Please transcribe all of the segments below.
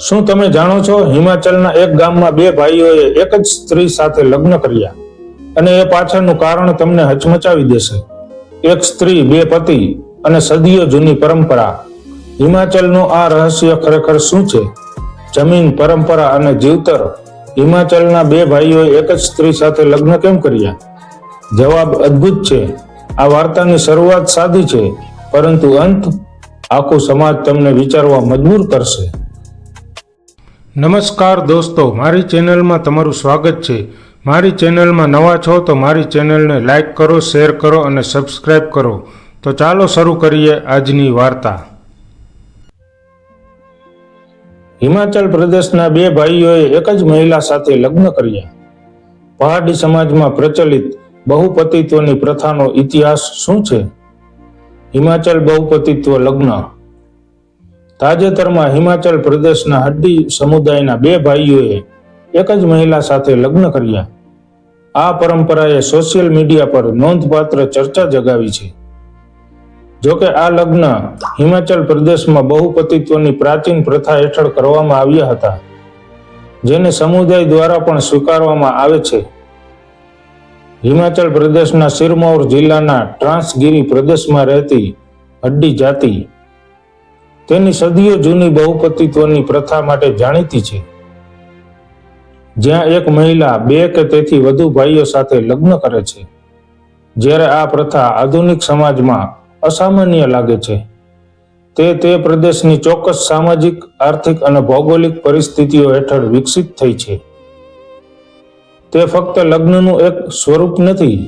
શું તમે જાણો છો? હિમાચલના એક ગામમાં બે ભાઈઓએ એક જ સ્ત્રી સાથે લગ્ન કર્યા અને એ પાછળનું કારણ તમને હચમચાવી દેશે. એક સ્ત્રી, બે પતિ અને સદીઓ જૂની પરંપરા. હિમાચલનું આ રહસ્ય ખરેખર શું છે? જમીન, પરંપરા અને જીવતર. હિમાચલના બે ભાઈઓએ એક જ સ્ત્રી સાથે લગ્ન કેમ કર્યા? જવાબ અદ્ભુત છે. આ વાર્તાની શરૂઆત સાદી છે, પરંતુ અંત આખું સમાજ તમને વિચારવા મજબૂર કરશે. નમસ્કાર દોસ્તો, મારી ચેનલમાં તમારું સ્વાગત છે. મારી ચેનલમાં નવા છો તો મારી ચેનલને લાઇક કરો, શેર કરો અને સબસ્ક્રાઇબ કરો. તો ચાલો શરૂ કરીએ આજની વાર્તા. હિમાચલ પ્રદેશના બે ભાઈઓએ એક જ મહિલા સાથે લગ્ન કર્યા. પહાડી સમાજમાં પ્રચલિત બહુપતિત્વની પ્રથાનો ઇતિહાસ શું છે? હિમાચલ બહુપતિત્વ લગ્ન તાજેતરમાં હિમાચલ પ્રદેશના હડ્ડી સમુદાયના બે ભાઈઓએ એક જ મહિલા સાથે લગ્ન કર્યા. આ પરંપરાએ સોશિયલ મીડિયા પર નોંધપાત્ર ચર્ચા જગાવી છે. જોકે આ લગ્ન હિમાચલ પ્રદેશમાં બહુપતિત્વની પ્રાચીન પ્રથા હેઠળ કરવામાં આવ્યા હતા, જેને સમુદાય દ્વારા પણ સ્વીકારવામાં આવે છે. હિમાચલ પ્રદેશના સિરમૌર જિલ્લાના ટ્રાન્સગીરી પ્રદેશમાં રહેતી હડ્ડી જાતિ તેની સદીઓ જૂની બહુપતિત્વની પ્રથા માટે જાણીતી છે. જ્યાં એક મહિલા બે કે તેથી વધુ ભાઈઓ સાથે લગ્ન કરે છે, જ્યારે આ પ્રથા આધુનિક સમાજમાં અસામાન્ય લાગે છે. તે તે પ્રદેશની ચોક્કસ સામાજિક, આર્થિક અને ભૌગોલિક પરિસ્થિતિઓ હેઠળ વિકસિત થઈ છે. તે ફક્ત લગ્નનું એક સ્વરૂપ નથી,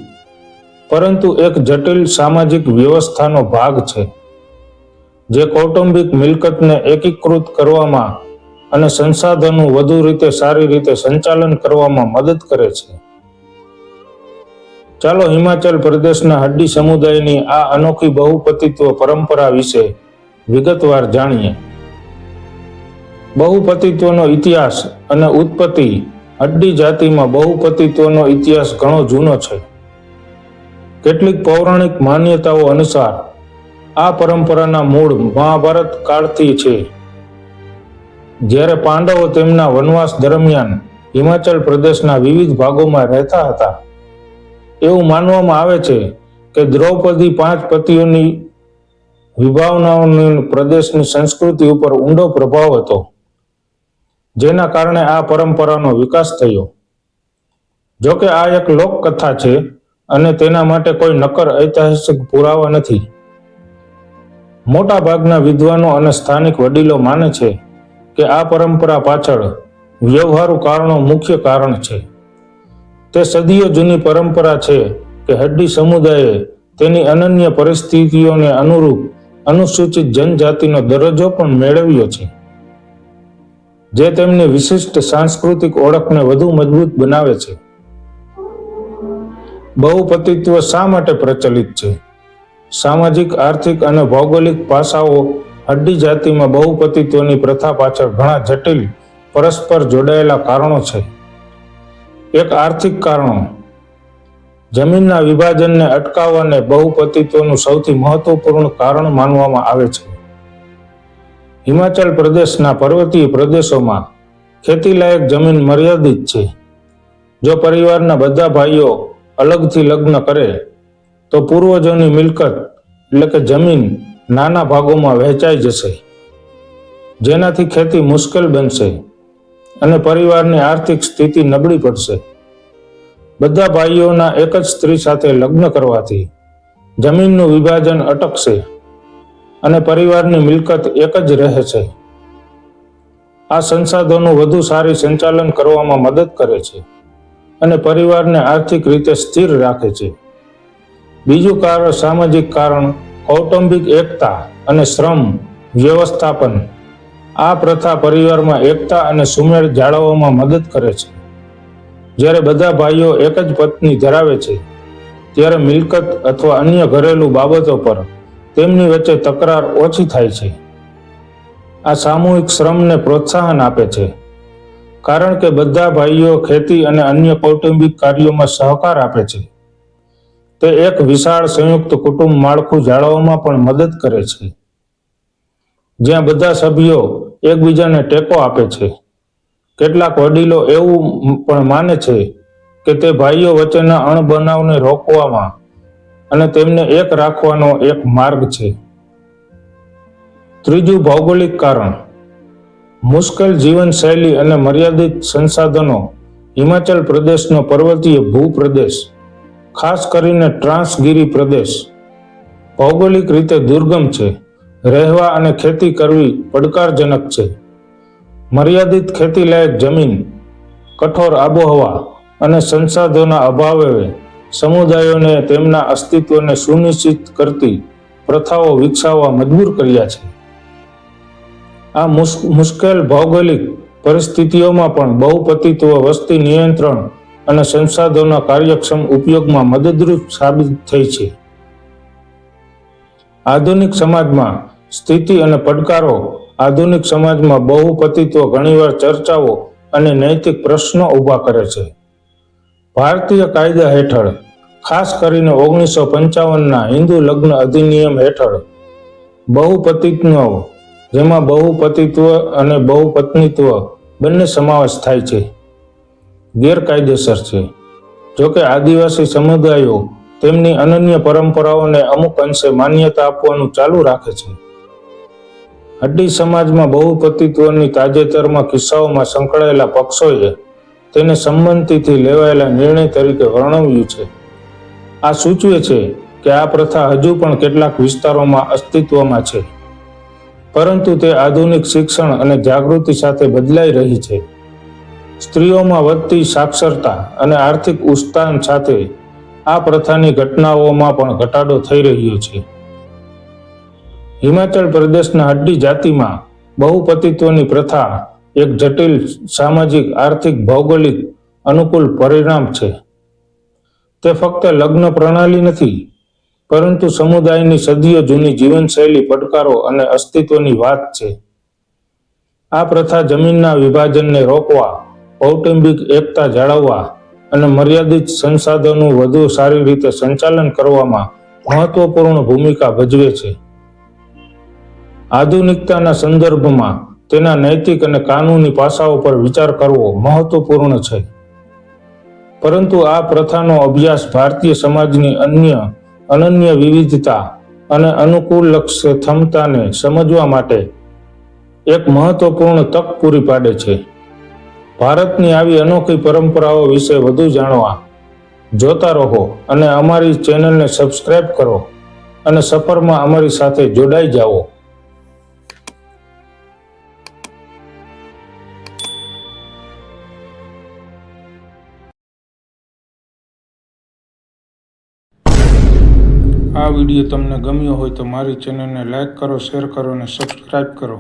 પરંતુ એક જટિલ સામાજિક વ્યવસ્થાનો ભાગ છે. જે કૌટુંબિક મિલકતને એકીકૃત કરવામાં અને સંસાધનો વધુ રીતે સારી રીતે સંચાલન કરવામાં મદદ કરે છે. ચાલો હિમાચલ પ્રદેશના હડ્ડી સમુદાયની આ અનોખી બહુપતિત્વ પરંપરા વિશે વિગતવાર જાણીએ. બહુપતિત્વનો ઇતિહાસ અને ઉત્પત્તિ હડ્ડી જાતિમાં બહુપતિત્વનો ઇતિહાસ ઘણો જૂનો છે. કેટલીક પૌરાણિક માન્યતાઓ અનુસાર આ પરંપરાના મૂળ મહાભારત કાળથી છે. જ્યારે પાંડવો તેમના વનવાસ દરમિયાન હિમાચલ પ્રદેશના વિવિધ ભાગોમાં રહેતા હતા, એવું માનવામાં આવે છે કે દ્રૌપદી પાંચ પતિઓની વિભાવનાઓની પ્રદેશની સંસ્કૃતિ ઉપર ઊંડો પ્રભાવ હતો, જેના કારણે આ પરંપરાનો વિકાસ થયો. જોકે આ એક લોકકથા છે અને તેના માટે કોઈ નક્કર ઐતિહાસિક પુરાવા નથી. મોટા ભાગના વિદ્વાનો અને સ્થાનિક વડીલો માને છે કે આ પરંપરા પાછળ વ્યવહારુ કારણો મુખ્ય કારણ છે. તે સદીઓ જૂની પરંપરા છે કે હડ્ડી સમુદાયે તેની અનન્ય પરિસ્થિતિઓને અનુરૂપ અનુસૂચિત જનજાતિનો દરજ્જો પણ મેળવ્યો છે. જે તેમની વિશિષ્ટ સાંસ્કૃતિક ઓળખને વધુ મજબૂત બનાવે છે. બહુપતિત્વ શા માટે પ્રચલિત છે? સામાજિક, આર્થિક અને ભૌગોલિક પાસાઓ હડ્ડી જાતિમાં બહુપતિત્વની પ્રથા પાછળ ઘણા જટિલ, પરસ્પર જોડાયેલા કારણો છે. એક આર્થિક કારણો. જમીનના વિભાજનને અટકાવવાને બહુપતિત્વનું સૌથી મહત્વપૂર્ણ કારણ માનવામાં આવે છે. હિમાચલ પ્રદેશના પર્વતીય પ્રદેશોમાં ખેતીલાયક જમીન મર્યાદિત છે. જો પરિવારના બધા ભાઈઓ અલગથી લગ્ન કરે તો પૂર્વજોની મિલકત એટલે કે જમીન નાના ભાગોમાં વહેંચાઈ જશે, જેનાથી ખેતી મુશ્કેલ બનશે અને પરિવારની આર્થિક સ્થિતિ નબળી પડશે. બધા ભાઈઓના એક જ સ્ત્રી સાથે લગ્ન કરવાથી જમીનનું વિભાજન અટકશે અને પરિવારની મિલકત એક જ રહે છે આ સંસાધનો વધુ સારી સંચાલન કરવામાં મદદ કરે છે અને પરિવારને આર્થિક રીતે સ્થિર રાખે છે. બીજું કારણ સામાજિક કારણ, કૌટુંબિક એકતા અને શ્રમ, વ્યવસ્થાપન. આ પ્રથા પરિવારમાં એકતા અને સુમેળ જાળવવામાં મદદ કરે છે. જ્યારે બધા ભાઈઓ એક જ પત્ની ધરાવે છે, ત્યારે મિલકત અથવા અન્ય ઘરેલું બાબતો પર તેમની વચ્ચે તકરાર ઓછી થાય છે. આ સામૂહિક શ્રમને પ્રોત્સાહન આપે છે. કારણ કે બધા ભાઈઓ ખેતી અને અન્ય કૌટુંબિક કાર્યોમાં સહકાર આપે છે. તે એક વિશાળ સંયુક્ત કુટુંબ માળખું જાળવવામાં પણ મદદ કરે છે. જ્યાં બધા સભ્યો એકબીજાને ટેકો આપે છે. કેટલાક વડીલો એવું પણ માને છે કે તે ભાઈઓ વચ્ચેના અણબનાવને રોકવામાં અને તેમને એક રાખવાનો એક માર્ગ છે. ત્રીજું ભૌગોલિક કારણ. મુશ્કેલ જીવનશૈલી અને મર્યાદિત સંસાધનો હિમાચલ પ્રદેશનો પર્વતીય ભૂપ્રદેશ ખાસ કરીને ટ્રાન્સગીરી પ્રદેશ. ભૌગોલિક રીતે દુર્ગમ છે. રહેવા અને ખેતી કરવી પડકારજનક છે. મર્યાદિત ખેતીલાયક જમીન, કઠોર આબોહવા અને સંસાધનોના અભાવે સમુદાયોને તેમના અસ્તિત્વને સુનિશ્ચિત કરતી પ્રથાઓ વિકસાવવા મજબૂર કર્યા છે. આ મુશ- મુશ્કેલ ભૌગોલિક પરિસ્થિતિઓમાં પણ બહુપતિત્વ વસ્તી નિયંત્રણ અને સંસાધનોના કાર્યક્ષમ ઉપયોગમાં મદદરૂપ સાબિત થઈ છે. આધુનિક સમાજમાં સ્થિતિ અને પડકારો આધુનિક સમાજમાં બહુપતિત્વ ઘણીવાર ચર્ચાઓ અને નૈતિક પ્રશ્નો ઊભા કરે છે. ભારતીય કાયદા હેઠળ, ખાસ કરીને ઓગણીસો પંચાવનના હિન્દુ લગ્ન અધિનિયમ હેઠળ, બહુપતિત્વ, જેમાં બહુપતિત્વ અને બહુપત્નીત્વ બંને સમાવેશ થાય છે. ગેરકાયદેસર છે. જોકે આદિવાસી સમુદાયો તેમની અનન્ય પરંપરાઓને અમુક અંશે માન્યતા આપવાનું ચાલુ રાખે છે. હડ્ડી સમાજમાં બહુપતિત્વની તાજેતરમાં કિસ્સાઓમાં સંકળાયેલા પક્ષોએ તેને સંમતિથી લેવાયેલા નિર્ણય તરીકે વર્ણવ્યું છે. આ સૂચવે છે કે આ પ્રથા હજુ પણ કેટલાક વિસ્તારોમાં અસ્તિત્વમાં છે. પરંતુ તે આધુનિક શિક્ષણ અને જાગૃતિ સાથે બદલાઈ રહી છે. સ્ત્રીઓમાં વધતી સાક્ષરતા અને આર્થિક ઉત્થાન સાથે આ પ્રથાની ઘટનાઓમાં પણ ઘટાડો થઈ રહ્યો છે. હિમાચલ પ્રદેશના હડ્ડી જાતિમાં બહુપતિત્વની પ્રથા એક જટિલ સામાજિક, આર્થિક, ભૌગોલિક અનુકૂળ પરિણામ છે. તે ફક્ત લગ્ન પ્રણાલી નથી, પરંતુ સમુદાયની સદીઓ જૂની જીવનશૈલી, પડકારો અને અસ્તિત્વની વાત છે. આ પ્રથા જમીનના વિભાજનને રોકવા કૌટુંબિક એકતા જાળવવા અને મર્યાદિત સંસાધનો વધુ સારી રીતે સંચાલન કરવામાં મહત્વપૂર્ણ ભૂમિકા ભજવે છે. આધુનિકતાના સંદર્ભમાં તેના નૈતિક અને કાનૂની પાસાઓ પર વિચાર કરવો મહત્વપૂર્ણ છે. પરંતુ આ પ્રથાનો અભ્યાસ ભારતીય સમાજની અન્ય અનન્ય વિવિધતા અને અનુકૂળ લક્ષ્ય ક્ષમતાને સમજવા માટે એક મહત્વપૂર્ણ તક પૂરી પાડે છે. ભારતની આવી અનોખી પરંપરાઓ વિશે વધુ જાણવા જોતા રહો અને અમારી ચેનલને સબસ્ક્રાઇબ કરો અને સફરમાં અમારી સાથે જોડાઈ જાઓ. આ વીડિયો તમને ગમ્યો હોય તો મારી ચેનલને લાઇક કરો, શેર કરો અને સબસ્ક્રાઇબ કરો.